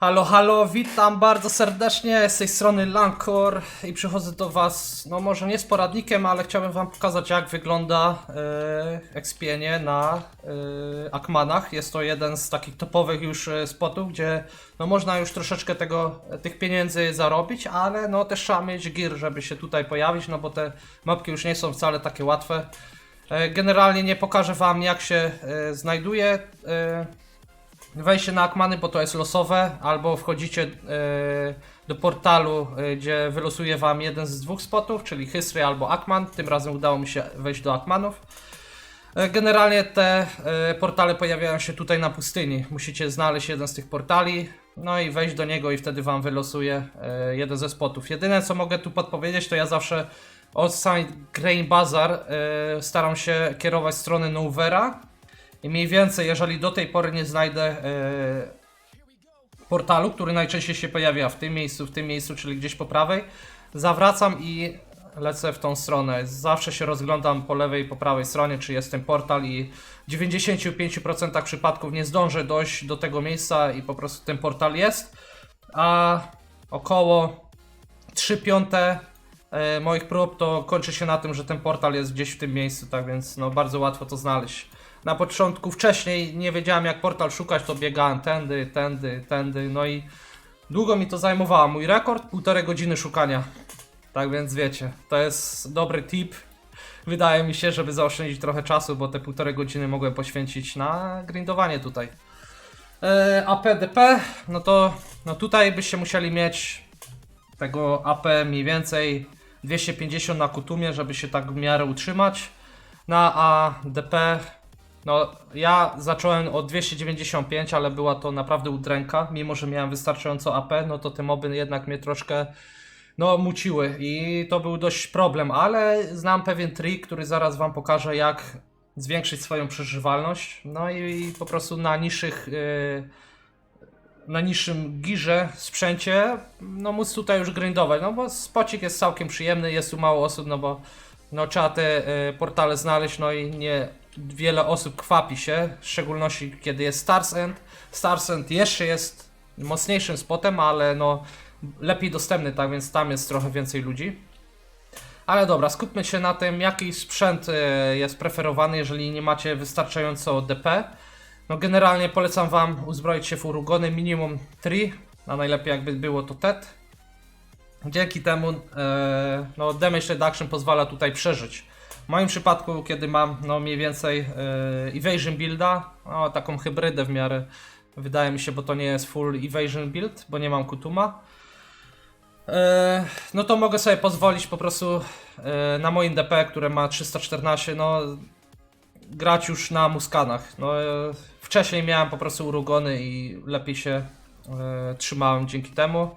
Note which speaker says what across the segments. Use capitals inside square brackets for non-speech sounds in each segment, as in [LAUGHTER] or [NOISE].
Speaker 1: Halo, halo, witam bardzo serdecznie z tej strony Lankor i przychodzę do Was, no może nie z poradnikiem, ale chciałbym Wam pokazać jak wygląda expienie na e, Akmanach. Jest to jeden z takich topowych już e, spotów, gdzie no można już troszeczkę tego, tych pieniędzy zarobić, ale no też trzeba mieć gear, żeby się tutaj pojawić, no bo te mapki już nie są wcale takie łatwe. E, generalnie nie pokażę Wam jak się e, znajduje e, wejście na Akmany, bo to jest losowe, albo wchodzicie e, do portalu, e, gdzie wylosuje wam jeden z dwóch spotów, czyli History albo Akman. Tym razem udało mi się wejść do Akmanów. E, Generalnie te portale pojawiają się tutaj na pustyni. Musicie znaleźć jeden z tych portali, no i wejść do niego i wtedy wam wylosuje jeden ze spotów. Jedyne co mogę tu podpowiedzieć, to ja zawsze od samej Grain Bazaar e, staram się kierować w stronę Novera. I mniej więcej, jeżeli do tej pory nie znajdę e, portalu, który najczęściej się pojawia w tym miejscu, w tym miejscu, czyli gdzieś po prawej, zawracam i lecę w tą stronę. Zawsze się rozglądam po lewej i po prawej stronie, czy jest ten portal i w 95% przypadków nie zdążę dojść do tego miejsca i po prostu ten portal jest, a około 3 piąte e, moich prób to kończy się na tym, że ten portal jest gdzieś w tym miejscu, tak więc no bardzo łatwo to znaleźć. Na początku wcześniej nie wiedziałem jak portal szukać, to biegałem tędy, tędy, tędy, no i długo mi to zajmowało. Mój rekord półtorej godziny szukania. Tak więc wiecie, to jest dobry tip. Wydaje mi się, żeby zaoszczędzić trochę czasu, bo te półtorej godziny mogłem poświęcić na grindowanie tutaj. E, APDP, no to no tutaj byście musieli mieć tego AP mniej więcej 250 na kutumie, żeby się tak w miarę utrzymać. Na ADP, no ja zacząłem od 295, ale była to naprawdę udręka, mimo że miałem wystarczająco AP, no to te moby jednak mnie troszkę no muciły i to był dość problem, ale znam pewien trik, który zaraz wam pokażę jak zwiększyć swoją przeżywalność, no i po prostu na niższych yy, na niższym girze, sprzęcie, no móc tutaj już grindować, no bo spocik jest całkiem przyjemny, jest tu mało osób, no bo no trzeba te e, portale znaleźć, no i nie wiele osób kwapi się, w szczególności kiedy jest Stars End. Stars End jeszcze jest mocniejszym spotem, ale no lepiej dostępny, tak więc tam jest trochę więcej ludzi. Ale dobra, skupmy się na tym, jaki sprzęt e, jest preferowany, jeżeli nie macie wystarczająco DP. No generalnie polecam wam uzbroić się w urugony minimum 3, a najlepiej jakby było to TET. Dzięki temu e, no, damage reduction pozwala tutaj przeżyć. W moim przypadku, kiedy mam no, mniej więcej e, evasion builda, no, taką hybrydę w miarę wydaje mi się, bo to nie jest full evasion build, bo nie mam kutuma. E, no to mogę sobie pozwolić po prostu e, na moim DP, które ma 314, no grać już na muskanach. No, e, wcześniej miałem po prostu urugony i lepiej się e, trzymałem dzięki temu.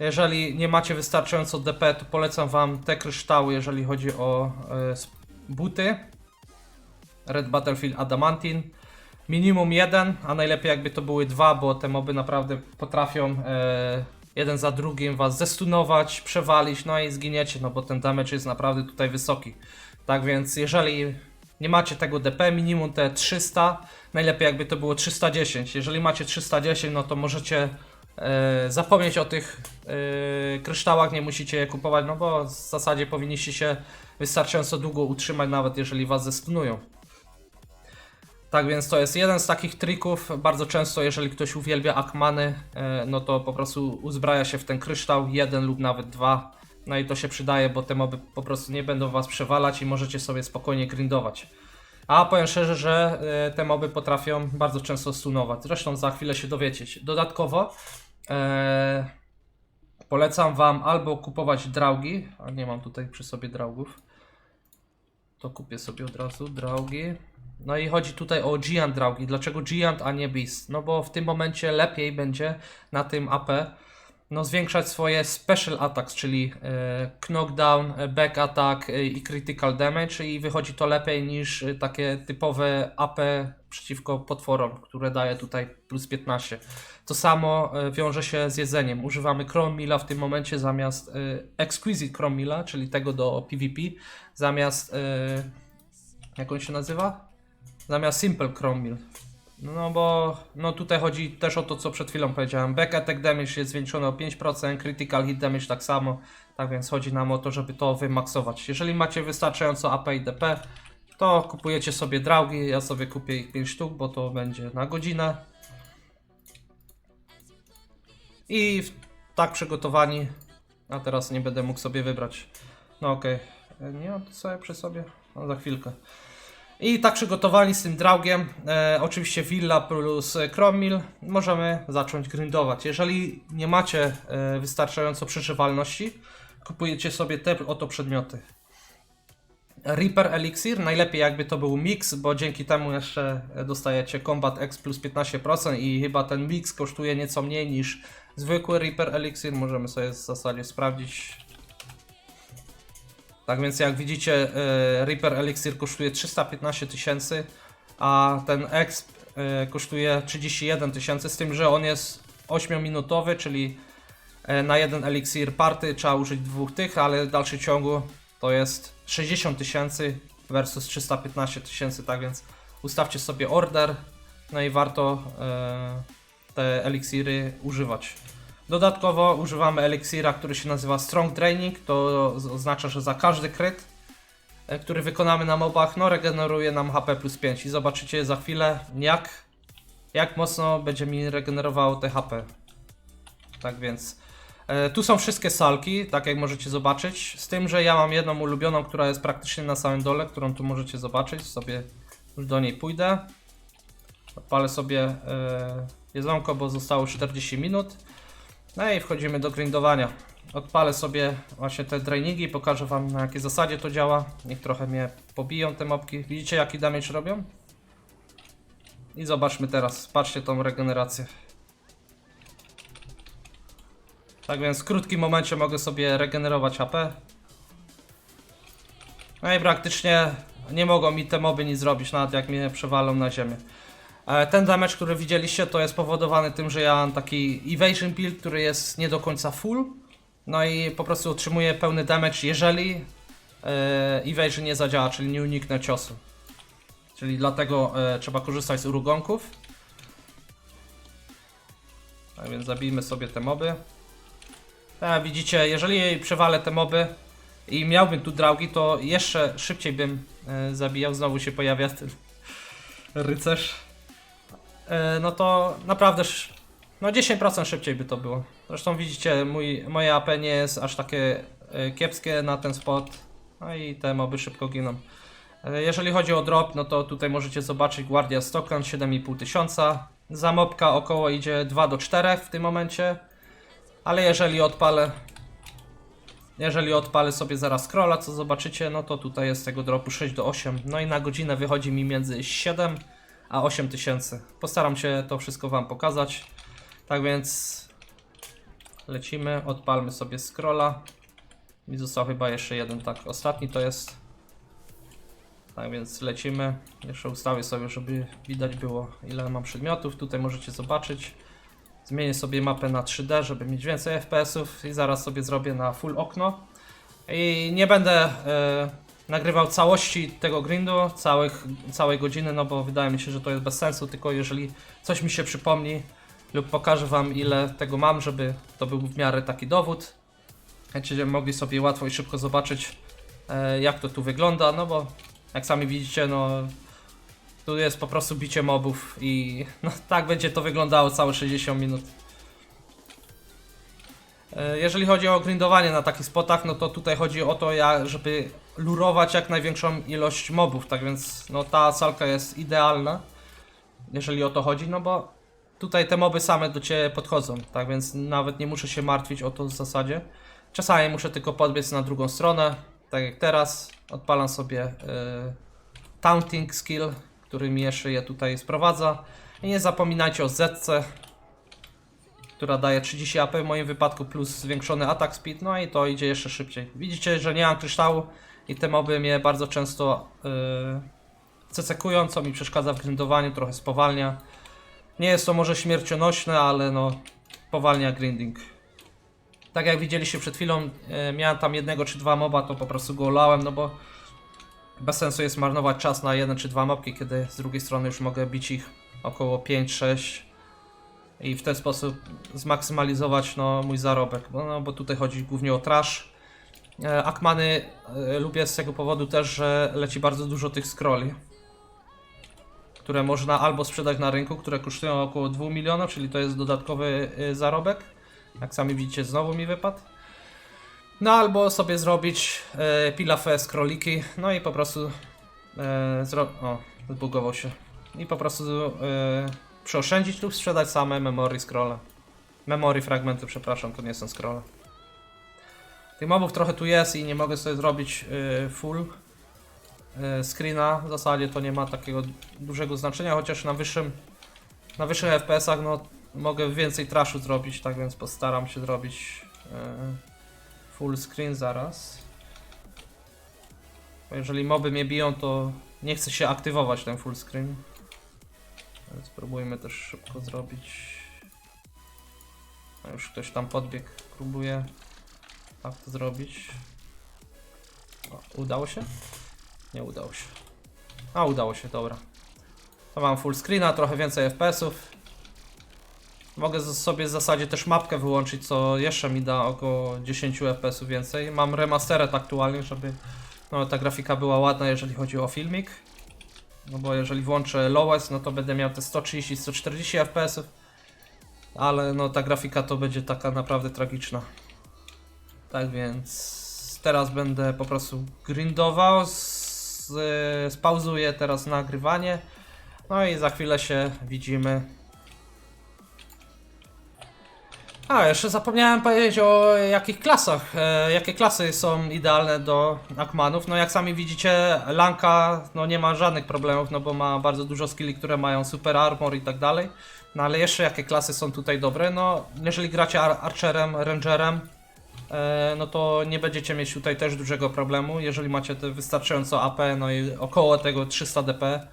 Speaker 1: Jeżeli nie macie wystarczająco DP, to polecam wam te kryształy, jeżeli chodzi o e, buty. Red Battlefield Adamantine. Minimum jeden, a najlepiej jakby to były dwa, bo te moby naprawdę potrafią e, jeden za drugim was zestunować, przewalić, no i zginiecie, no bo ten damage jest naprawdę tutaj wysoki. Tak więc jeżeli nie macie tego DP, minimum te 300, najlepiej jakby to było 310. Jeżeli macie 310, no to możecie zapomnieć o tych e, kryształach, nie musicie je kupować, no bo w zasadzie powinniście się wystarczająco długo utrzymać, nawet jeżeli was zestunują. Tak więc to jest jeden z takich trików. Bardzo często, jeżeli ktoś uwielbia Akmany, e, no to po prostu uzbraja się w ten kryształ, jeden lub nawet dwa. No i to się przydaje, bo te moby po prostu nie będą was przewalać i możecie sobie spokojnie grindować. A powiem szczerze, że e, te moby potrafią bardzo często stunować. Zresztą za chwilę się dowiecie. Dodatkowo e, polecam wam albo kupować draugi, a nie mam tutaj przy sobie draugów. To kupię sobie od razu draugi. No i chodzi tutaj o Giant draugi. Dlaczego Giant, a nie Beast? No bo w tym momencie lepiej będzie na tym AP no, zwiększać swoje special attacks, czyli e, knockdown, e, back attack e, i critical damage i wychodzi to lepiej niż takie typowe AP przeciwko potworom, które daje tutaj plus 15. To samo wiąże się z jedzeniem. Używamy Chrome Milla w tym momencie zamiast Exquisite Chrome Milla, czyli tego do PvP, zamiast jak on się nazywa? Zamiast Simple Chrome Mill. No bo no tutaj chodzi też o to, co przed chwilą powiedziałem. Back attack damage jest zwiększony o 5%, critical hit damage tak samo. Tak więc chodzi nam o to, żeby to wymaksować. Jeżeli macie wystarczająco AP i DP, to kupujecie sobie draugi. Ja sobie kupię ich 5 sztuk, bo to będzie na godzinę. I tak przygotowani. A teraz nie będę mógł sobie wybrać. No okej. E, Nie to sobie przy sobie. No za chwilkę. I tak przygotowani z tym draugiem, e, oczywiście Villa plus e, Chromil, możemy zacząć grindować. Jeżeli nie macie e, wystarczająco przeżywalności, kupujecie sobie te oto przedmioty. Reaper Elixir, najlepiej jakby to był mix, bo dzięki temu jeszcze e, dostajecie Combat X plus 15% i chyba ten mix kosztuje nieco mniej niż zwykły Reaper Elixir, możemy sobie w zasadzie sprawdzić. Tak więc jak widzicie e, Reaper Elixir kosztuje 315 tysięcy, a ten Exp e, kosztuje 31 tysięcy, z tym, że on jest 8-minutowy, czyli e, na jeden Elixir party trzeba użyć dwóch tych, ale w dalszym ciągu to jest 60 tysięcy versus 315 tysięcy, tak więc ustawcie sobie order, no i warto te eliksiry używać. Dodatkowo używamy eliksira, który się nazywa Strong Draining, to oznacza, że za każdy kryt, e, który wykonamy na mobach, no regeneruje nam HP plus 5 i zobaczycie za chwilę jak, jak mocno będzie mi regenerowało te HP. Tak więc e, tu są wszystkie salki, tak jak możecie zobaczyć, z tym, że ja mam jedną ulubioną, która jest praktycznie na samym dole, którą tu możecie zobaczyć, sobie już do niej pójdę. Odpalę sobie e, jedzonko, bo zostało 40 minut. No i wchodzimy do grindowania. Odpalę sobie właśnie te drainingi, pokażę wam na jakiej zasadzie to działa. Niech trochę mnie pobiją te mopki. Widzicie jaki damage robią? I zobaczmy teraz, patrzcie tą regenerację. Tak więc w krótkim momencie mogę sobie regenerować HP. No i praktycznie nie mogą mi te moby nic zrobić, nawet jak mnie przewalą na ziemię. E, Ten damage, który widzieliście, to jest powodowany tym, że ja mam taki evasion build, który jest nie do końca full. No i po prostu otrzymuję pełny damage, jeżeli e, evasion nie zadziała, czyli nie uniknę ciosu. Czyli dlatego e, trzeba korzystać z urugonków. Tak więc zabijmy sobie te moby. Tak, widzicie, jeżeli przewalę te moby i miałbym tu draugi, to jeszcze szybciej bym zabijał. Znowu się pojawia ten [LAUGHS] rycerz. E, no to naprawdę no 10% szybciej by to było. Zresztą widzicie, mój, moje AP nie jest aż takie e, kiepskie na ten spot. No i te moby szybko giną. E, Jeżeli chodzi o drop, no to tutaj możecie zobaczyć Guardia Stockton 7,5 tysiąca. Za mobka około idzie 2 do 4 w tym momencie. Ale jeżeli odpalę jeżeli odpalę sobie zaraz scrolla, co zobaczycie, no to tutaj jest tego dropu 6 do 8. No i na godzinę wychodzi mi między 7 a 8 tysięcy. Postaram się to wszystko Wam pokazać. Tak więc lecimy, odpalmy sobie scrolla. Mi został chyba jeszcze jeden, tak, ostatni to jest. Tak więc lecimy. Jeszcze ustawię sobie, żeby widać było ile mam przedmiotów. Tutaj możecie zobaczyć. Zmienię sobie mapę na 3D, żeby mieć więcej FPS-ów i zaraz sobie zrobię na full okno. I nie będę e, nagrywał całości tego grindu, całych, całej godziny, no bo wydaje mi się, że to jest bez sensu, tylko jeżeli coś mi się przypomni lub pokażę wam ile tego mam, żeby to był w miarę taki dowód. Będziecie mogli sobie łatwo i szybko zobaczyć e, jak to tu wygląda, no bo jak sami widzicie, no tu jest po prostu bicie mobów i no tak będzie to wyglądało całe 60 minut. E, Jeżeli chodzi o grindowanie na takich spotach, no to tutaj chodzi o to, żeby lurować jak największą ilość mobów, tak więc no ta salka jest idealna, jeżeli o to chodzi, no bo tutaj te moby same do Ciebie podchodzą, tak więc nawet nie muszę się martwić o to w zasadzie. Czasami muszę tylko podbiec na drugą stronę, tak jak teraz, odpalam sobie e, taunting skill, który mi jeszcze je tutaj sprowadza. I nie zapominajcie o Zetce, która daje 30 AP w moim wypadku plus zwiększony atak speed, no i to idzie jeszcze szybciej. Widzicie, że nie mam kryształu i te moby mnie bardzo często yy, cecekują, co mi przeszkadza w grindowaniu, trochę spowalnia. Nie jest to może śmiercionośne, ale no powalnia grinding. Tak jak widzieliście przed chwilą, yy, miałem tam jednego czy dwa moba, to po prostu go olałem, no bo bez sensu jest marnować czas na jeden czy dwa mopki, kiedy z drugiej strony już mogę bić ich około 5-6 i w ten sposób zmaksymalizować no, mój zarobek, bo, no, bo tutaj chodzi głównie o trash. E, Akmany e, lubię z tego powodu też, że leci bardzo dużo tych scrolli, które można albo sprzedać na rynku, które kosztują około 2 milionów, czyli to jest dodatkowy e, zarobek. Jak sami widzicie, znowu mi wypadł. No albo sobie zrobić e, pilafę no i po prostu e, zro... O, zbugował się. I po prostu e, przeoszczędzić lub sprzedać same memory scrolle. Memory fragmenty, przepraszam, to nie są scrolle. Tych mobów trochę tu jest i nie mogę sobie zrobić y, full y, screena. W zasadzie to nie ma takiego dużego znaczenia, chociaż na wyższym na wyższych FPS-ach no, mogę więcej trashu zrobić, tak więc postaram się zrobić y, full screen zaraz. Bo jeżeli moby mnie biją, to nie chce się aktywować ten full screen. Spróbujmy też szybko zrobić. A już ktoś tam podbiegł, próbuje tak to zrobić. O, udało się? Nie udało się. A, udało się, dobra. To mam full screena, trochę więcej FPS-ów. Mogę sobie w zasadzie też mapkę wyłączyć, co jeszcze mi da około 10 FPS-ów więcej. Mam remasteret aktualnie, żeby no, ta grafika była ładna, jeżeli chodzi o filmik. No bo jeżeli włączę lowest, no to będę miał te 130-140 FPS-ów. Ale no ta grafika to będzie taka naprawdę tragiczna. Tak więc teraz będę po prostu grindował, z, spauzuję teraz nagrywanie. No i za chwilę się widzimy. A, jeszcze zapomniałem powiedzieć o jakich klasach, e, jakie klasy są idealne do Akmanów. No jak sami widzicie, Lanka no nie ma żadnych problemów, no bo ma bardzo dużo skilli, które mają super armor i tak dalej. No ale jeszcze jakie klasy są tutaj dobre? No jeżeli gracie ar Archerem, Rangerem, e, no to nie będziecie mieć tutaj też dużego problemu. Jeżeli macie wystarczająco AP, no i około tego 300 DP,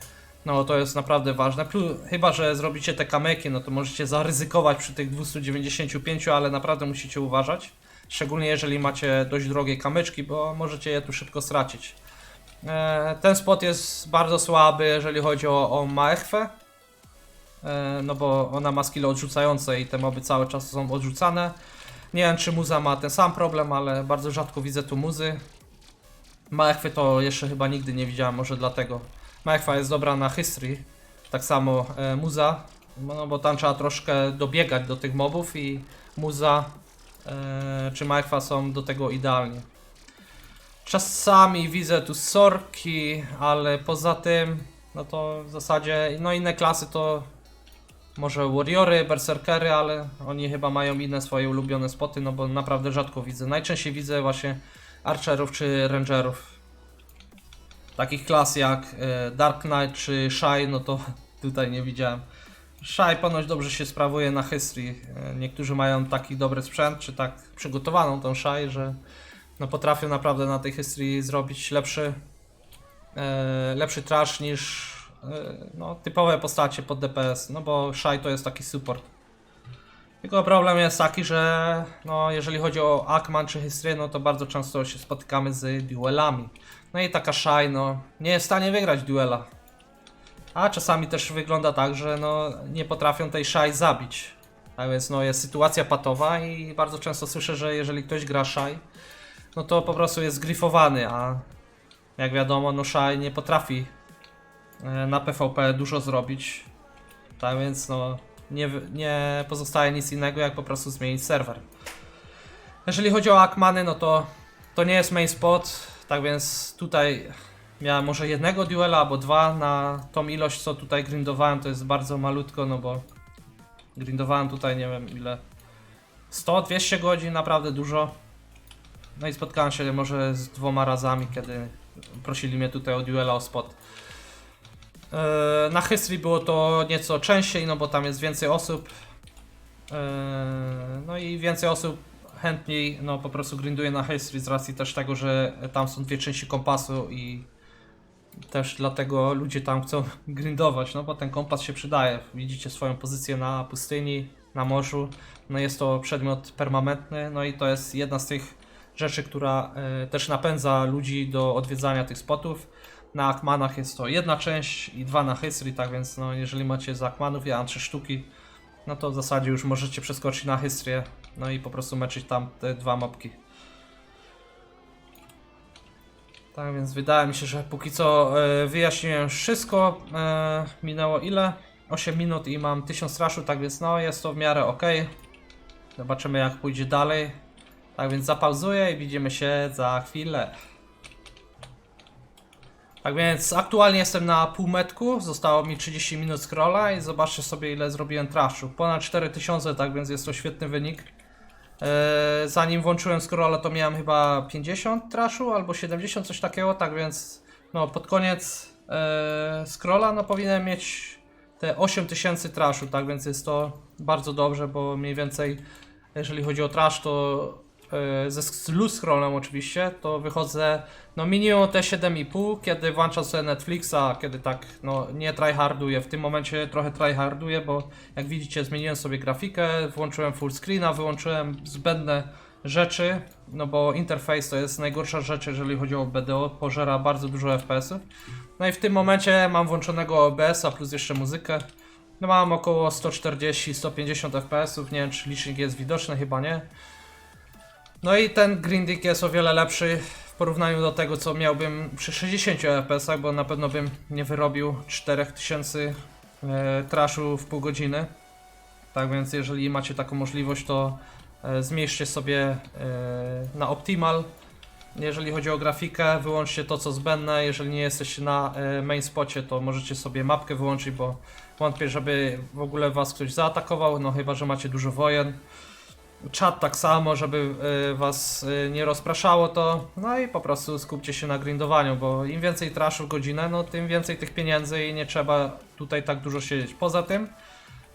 Speaker 1: no to jest naprawdę ważne. Plus, chyba, że zrobicie te kamyki, no to możecie zaryzykować przy tych 295, ale naprawdę musicie uważać. Szczególnie jeżeli macie dość drogie kamyczki, bo możecie je tu szybko stracić. E, ten spot jest bardzo słaby, jeżeli chodzi o, o Maechwę. E, no bo ona ma skill odrzucające i te moby cały czas są odrzucane. Nie wiem czy muza ma ten sam problem, ale bardzo rzadko widzę tu muzy. Maechwy to jeszcze chyba nigdy nie widziałem, może dlatego. Maechwa jest dobra na history, tak samo e, muza, no bo tam trzeba troszkę dobiegać do tych mobów i muza e, czy Maechwa są do tego idealnie. Czasami widzę tu sorki, ale poza tym, no to w zasadzie, no inne klasy to może warriory, berserkery, ale oni chyba mają inne swoje ulubione spoty, no bo naprawdę rzadko widzę. Najczęściej widzę właśnie archerów czy rangerów. Takich klas jak e, Dark Knight czy Shy, no to [LAUGHS] tutaj nie widziałem. Shy ponoć dobrze się sprawuje na history. E, Niektórzy mają taki dobry sprzęt, czy tak przygotowaną tą Shy, że no potrafią naprawdę na tej history zrobić lepszy, e, lepszy trash niż no, typowe postacie pod DPS, no bo Shy to jest taki support. Tylko problem jest taki, że no, jeżeli chodzi o Akman czy History, no to bardzo często się spotykamy z duelami. No i taka Shy, no, nie jest w stanie wygrać duela. A czasami też wygląda tak, że no, nie potrafią tej Shy zabić. A więc no, jest sytuacja patowa i bardzo często słyszę, że jeżeli ktoś gra Shy, no to po prostu jest zgrifowany, a jak wiadomo, no Shy nie potrafi e, na PvP dużo zrobić. Tak więc no, nie, nie pozostaje nic innego jak po prostu zmienić serwer. Jeżeli chodzi o Akmany, no to to nie jest main spot, tak więc tutaj miałem może jednego duela albo dwa na tą ilość co tutaj grindowałem, to jest bardzo malutko, no bo grindowałem tutaj nie wiem ile 100-200 godzin, naprawdę dużo. No i spotkałem się może z dwoma razami, kiedy prosili mnie tutaj o duela o spot. E, Na History było to nieco częściej, no bo tam jest więcej osób. E, No i więcej osób chętniej no po prostu grinduje na History z racji też tego, że tam są dwie części kompasu i też dlatego ludzie tam chcą [LAUGHS] grindować, no bo ten kompas się przydaje. Widzicie swoją pozycję na pustyni, na morzu. No jest to przedmiot permanentny, no i to jest jedna z tych rzeczy, która e, też napędza ludzi do odwiedzania tych spotów. na Akmanach jest to jedna część i dwa na History, tak więc no jeżeli macie z Akmanów, ja mam trzy sztuki, no to w zasadzie już możecie przeskoczyć na History, no i po prostu meczyć tam te dwa mapki. Tak więc wydaje mi się, że póki co e, wyjaśniłem wszystko. E, minęło ile? 8 minut i mam 1000 traszu, tak więc no jest to w miarę ok. Zobaczymy jak pójdzie dalej. Tak więc zapauzuję i widzimy się za chwilę. Tak więc aktualnie jestem na półmetku, zostało mi 30 minut scrolla i zobaczcie sobie ile zrobiłem traszu. Ponad 4000, tak więc jest to świetny wynik. Eee, zanim włączyłem scrolla to miałem chyba 50 traszu albo 70, coś takiego, tak więc no pod koniec eee, scrolla no powinienem mieć te 8000 traszu, tak więc jest to bardzo dobrze, bo mniej więcej jeżeli chodzi o trash to e, ze z loose scrollem oczywiście, to wychodzę no minimum te 7,5, kiedy włączam sobie Netflixa, kiedy tak no nie tryharduję, w tym momencie trochę tryharduję, bo jak widzicie zmieniłem sobie grafikę, włączyłem full screena, wyłączyłem zbędne rzeczy, no bo interfejs to jest najgorsza rzecz, jeżeli chodzi o BDO, pożera bardzo dużo FPS-ów. No i w tym momencie mam włączonego OBS-a plus jeszcze muzykę. No mam około 140-150 FPS-ów, nie wiem czy licznik jest widoczny, chyba nie. No i ten grinding jest o wiele lepszy w porównaniu do tego co miałbym przy 60 FPS-ach, bo na pewno bym nie wyrobił 4000 e, trashu w pół godziny. Tak więc jeżeli macie taką możliwość to e, zmniejszcie sobie e, na optimal. Jeżeli chodzi o grafikę, wyłączcie to co zbędne. Jeżeli nie jesteście na e, main spocie, to możecie sobie mapkę wyłączyć, bo wątpię, żeby w ogóle was ktoś zaatakował, no chyba, że macie dużo wojen. Czat tak samo, żeby e, was e, nie rozpraszało to. No i po prostu skupcie się na grindowaniu, bo im więcej traszu w godzinę, no tym więcej tych pieniędzy i nie trzeba tutaj tak dużo siedzieć. Poza tym,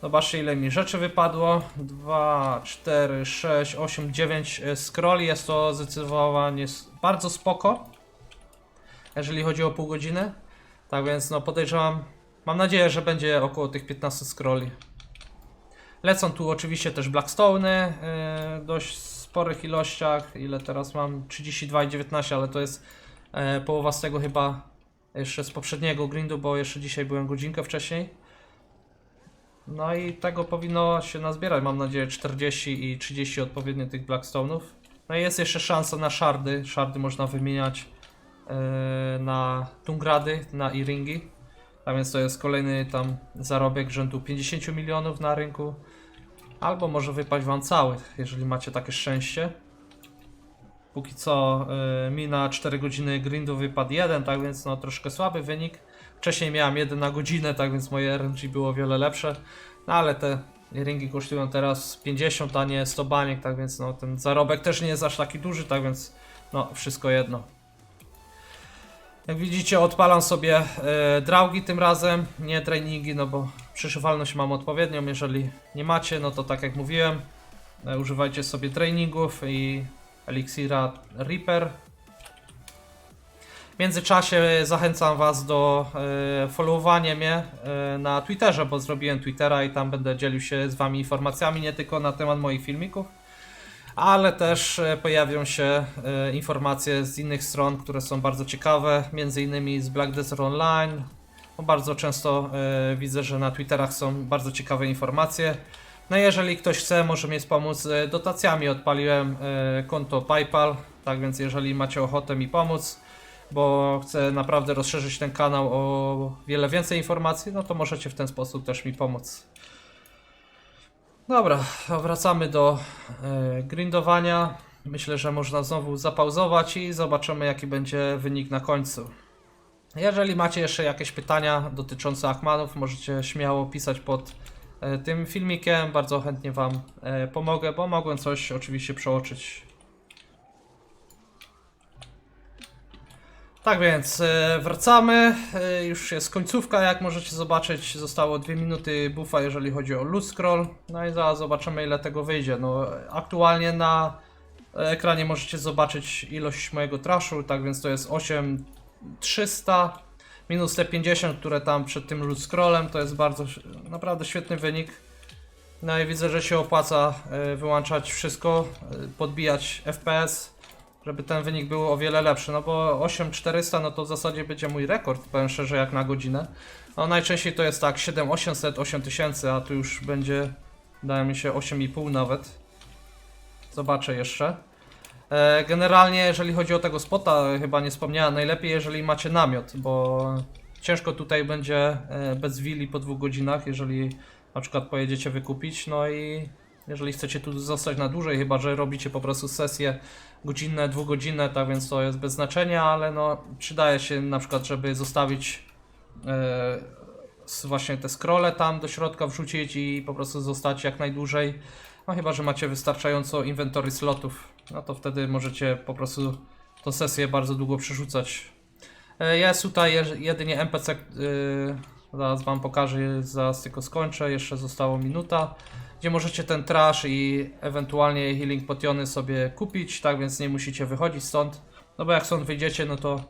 Speaker 1: zobaczcie ile mi rzeczy wypadło. 2, 4, 6, 8, 9 scrolli. Jest to zdecydowanie bardzo spoko, jeżeli chodzi o pół godziny. Tak więc no podejrzewam, mam nadzieję, że będzie około tych 15 scrolli. Lecą tu oczywiście też Blackstone'y w dość sporych ilościach. Ile teraz mam? 32,19, ale to jest e, połowa z tego chyba jeszcze z poprzedniego grindu, bo jeszcze dzisiaj byłem godzinkę wcześniej. No i tego powinno się nazbierać, mam nadzieję 40 i 30 odpowiednio tych Blackstone'ów. No i jest jeszcze szansa na shardy. Shardy można wymieniać e, na tungrady, na i-ringi. A więc to jest kolejny tam zarobek rzędu 50 milionów na rynku. Albo może wypaść wam cały, jeżeli macie takie szczęście. Póki co y, mi na 4 godziny grindu wypadł jeden, tak więc no troszkę słaby wynik. Wcześniej miałem jeden na godzinę, tak więc moje RNG było wiele lepsze. No ale te ringi kosztują teraz 50, a nie 100 baniek, tak więc no ten zarobek też nie jest aż taki duży, tak więc no wszystko jedno. Jak widzicie odpalam sobie e, draugi tym razem, nie treningi, no bo przyszywalność mam odpowiednią, jeżeli nie macie, no to tak jak mówiłem, e, używajcie sobie trainingów i eliksira Reaper. W międzyczasie zachęcam was do e, followowania mnie e, na Twitterze, bo zrobiłem Twittera i tam będę dzielił się z wami informacjami nie tylko na temat moich filmików, ale też e, pojawią się e, informacje z innych stron, które są bardzo ciekawe, między innymi z Black Desert Online. Bardzo często e, widzę, że na Twitterach są bardzo ciekawe informacje. No jeżeli ktoś chce, może mi wspomóc e, dotacjami. Odpaliłem konto PayPal, tak więc jeżeli macie ochotę mi pomóc, bo chcę naprawdę rozszerzyć ten kanał o wiele więcej informacji, no to możecie w ten sposób też mi pomóc. Dobra, wracamy do e, grindowania. Myślę, że można znowu zapauzować i zobaczymy jaki będzie wynik na końcu. Jeżeli macie jeszcze jakieś pytania dotyczące Achmanów, możecie śmiało pisać pod e, tym filmikiem. Bardzo chętnie Wam e, pomogę, bo mogłem coś oczywiście przeoczyć. Tak więc e, wracamy. E, Już jest końcówka, jak możecie zobaczyć. Zostało 2 minuty buffa, jeżeli chodzi o loot scroll. No i zaraz zobaczymy, ile tego wyjdzie. No, aktualnie na ekranie możecie zobaczyć ilość mojego trashu, tak więc to jest 8300 minus te 50, które tam przed tym loot scrollem. To jest bardzo, naprawdę świetny wynik. No i widzę, że się opłaca e, wyłączać wszystko, podbijać FPS. Żeby ten wynik był o wiele lepszy, no bo 8400 no to w zasadzie będzie mój rekord, powiem szczerze, jak na godzinę. No najczęściej to jest tak 7800, 8000, a tu już będzie, wydaje mi się, 8,5 nawet. Zobaczę jeszcze. E, Generalnie, jeżeli chodzi o tego spota, chyba nie wspomniałem, najlepiej jeżeli macie namiot, bo ciężko tutaj będzie e, bez willi po dwóch godzinach, jeżeli na przykład pojedziecie wykupić, no i jeżeli chcecie tu zostać na dłużej, chyba że robicie po prostu sesje godzinne, dwugodzinne, tak więc to jest bez znaczenia, ale no przydaje się na przykład, żeby zostawić e, s- właśnie te scrolle tam do środka wrzucić i po prostu zostać jak najdłużej. No chyba, że macie wystarczająco inwentory slotów, no to wtedy możecie po prostu tą sesję bardzo długo przerzucać. E, Jest tutaj je- jedynie NPC, yy, zaraz wam pokażę, zaraz tylko skończę, jeszcze zostało minuta, gdzie możecie ten trash i ewentualnie healing potiony sobie kupić, tak więc nie musicie wychodzić stąd, no bo jak stąd wyjdziecie, no to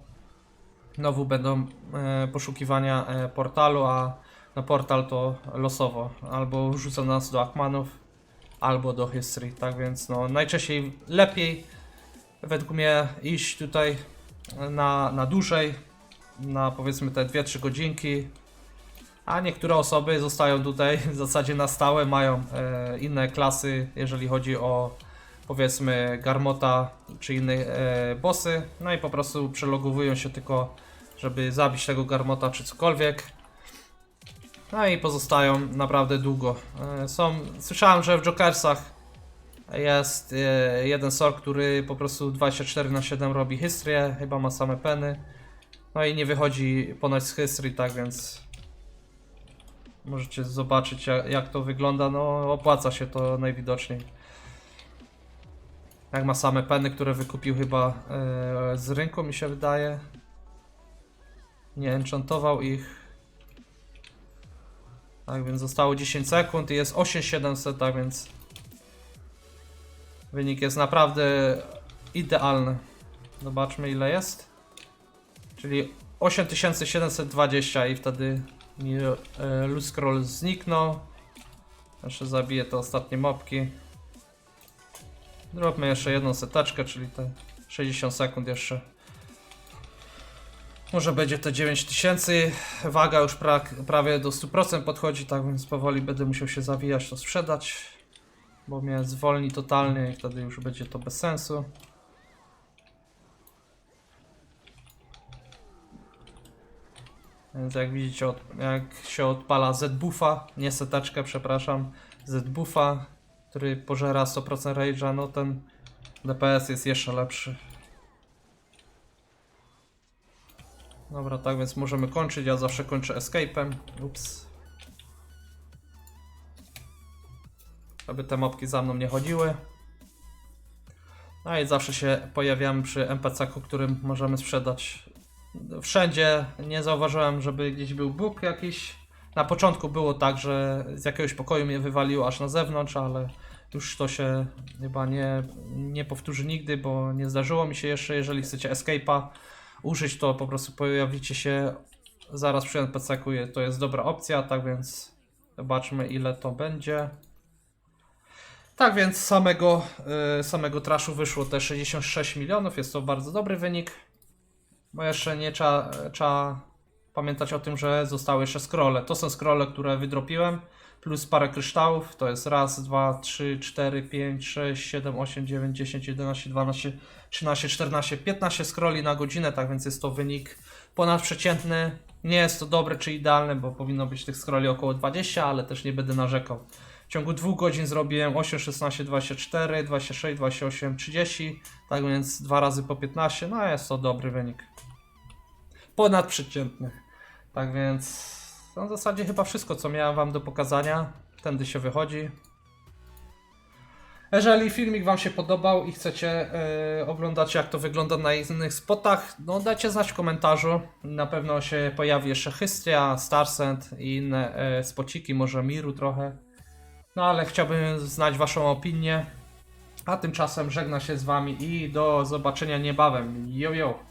Speaker 1: znowu będą e, poszukiwania e, portalu, a na portal to losowo, albo wrzuca nas do Akmanów, albo do History, tak więc no najczęściej lepiej według mnie iść tutaj na, na dłużej, na powiedzmy te 2-3 godzinki, a niektóre osoby zostają tutaj w zasadzie na stałe, mają e, inne klasy, jeżeli chodzi o powiedzmy Garmota czy inne e, bossy, no i po prostu przelogowują się tylko, żeby zabić tego Garmota czy cokolwiek. No i pozostają naprawdę długo. E, są, słyszałem, że w Jokersach jest e, jeden sort, który po prostu 24 na 7 robi history, chyba ma same peny. No i nie wychodzi ponoć z history, tak więc możecie zobaczyć jak, jak to wygląda. No opłaca się to najwidoczniej. Jak ma same peny, które wykupił chyba e, z rynku mi się wydaje. Nie enchantował ich. Tak więc zostało 10 sekund i jest 8700, tak więc Wynik jest naprawdę idealny. Zobaczmy ile jest. Czyli 8720 i wtedy mi e, scroll zniknął. Jeszcze zabiję te ostatnie mopki. Zróbmy jeszcze jedną seteczkę, czyli te 60 sekund jeszcze. Może będzie to 9000. Waga już pra prawie do 100% podchodzi, tak więc powoli będę musiał się zawijać, to sprzedać bo mnie zwolni totalnie i wtedy już będzie to bez sensu. Więc jak widzicie, od, jak się odpala Z-buffa, nie seteczkę, przepraszam, Z-buffa, który pożera 100% rage'a, no ten DPS jest jeszcze lepszy. Dobra, tak więc możemy kończyć, ja zawsze kończę escape'em. Ups. żeby te mopki za mną nie chodziły. No i zawsze się pojawiamy przy NPC-ku, którym możemy sprzedać. Wszędzie nie zauważyłem, żeby gdzieś był bóg jakiś. Na początku było tak, że z jakiegoś pokoju mnie wywaliło aż na zewnątrz, ale już to się chyba nie, nie powtórzy nigdy, bo nie zdarzyło mi się jeszcze. Jeżeli chcecie escape'a użyć, to po prostu pojawicie się zaraz przy NPC-ku. To jest dobra opcja, tak więc zobaczmy ile to będzie. Tak więc samego, y, samego traszu wyszło te 66 milionów, jest to bardzo dobry wynik. Bo jeszcze nie trzeba, trzeba pamiętać o tym, że zostały jeszcze scrolle. To są scrolle, które wydropiłem, plus parę kryształów. To jest raz, dwa, trzy, cztery, pięć, sześć, siedem, osiem, dziewięć, dziesięć, jedenaście, dwanaście, trzynaście, czternaście, piętnaście scrolli na godzinę, tak więc jest to wynik ponadprzeciętny. Nie jest to dobre czy idealne, bo powinno być tych scrolli około 20, ale też nie będę narzekał. W ciągu dwóch godzin zrobiłem 8, 16, 24, 26, 28, 30. Tak więc dwa razy po 15. No jest to dobry wynik. Ponadprzeciętny. Tak więc no w zasadzie chyba wszystko, co miałem Wam do pokazania. Tędy się wychodzi. Jeżeli filmik Wam się podobał i chcecie e, oglądać jak to wygląda na innych spotach, no dajcie znać w komentarzu. Na pewno się pojawi jeszcze Hystria, Starsend i inne e, spociki, może Miru trochę. No ale chciałbym znać Waszą opinię. A tymczasem żegna się z Wami i do zobaczenia niebawem. Jo, jo.